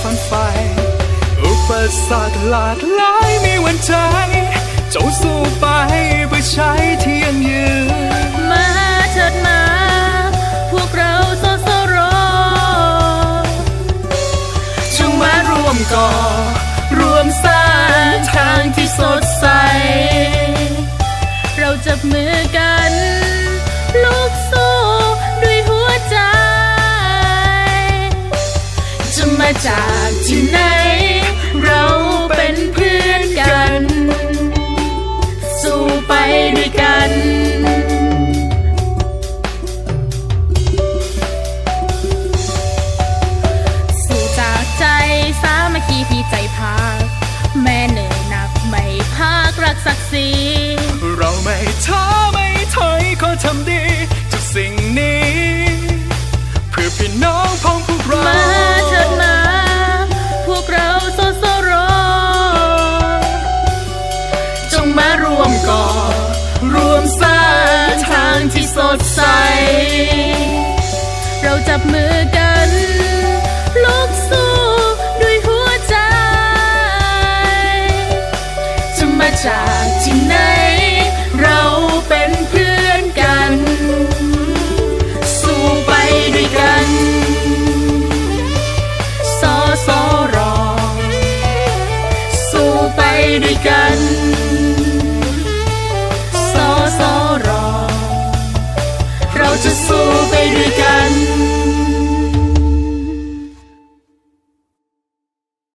ฝันไฟ อุปสรรคหลากหลายมีวันใจจงสู้ไปไปใช้เที่ยงยืน มาเถิดมา พวกเราโซโซรอจงมาร่วมก่น มาจากที่ไหน เราเป็นเพื่อนกัน สู้ไปด้วยกันสู่จากใจสามัคคีที่ใจพากแม่เหนื่อยหนักไม่พากรักศักดิ์ศรีเราไม่ท้อไม่ถอยขอทำดีทุกสิ่งนี้ เพื่อพี่น้องพ้องพวกเรา รวมสร้างทางที่สดใส เราจับมือกันลุกสู้ด้วยหัวใจ จะมาจากที่ไหน เราเป็นเพื่อนกัน สู้ไปด้วยกันสอสอรอ สู้ไปด้วยกัน de sul.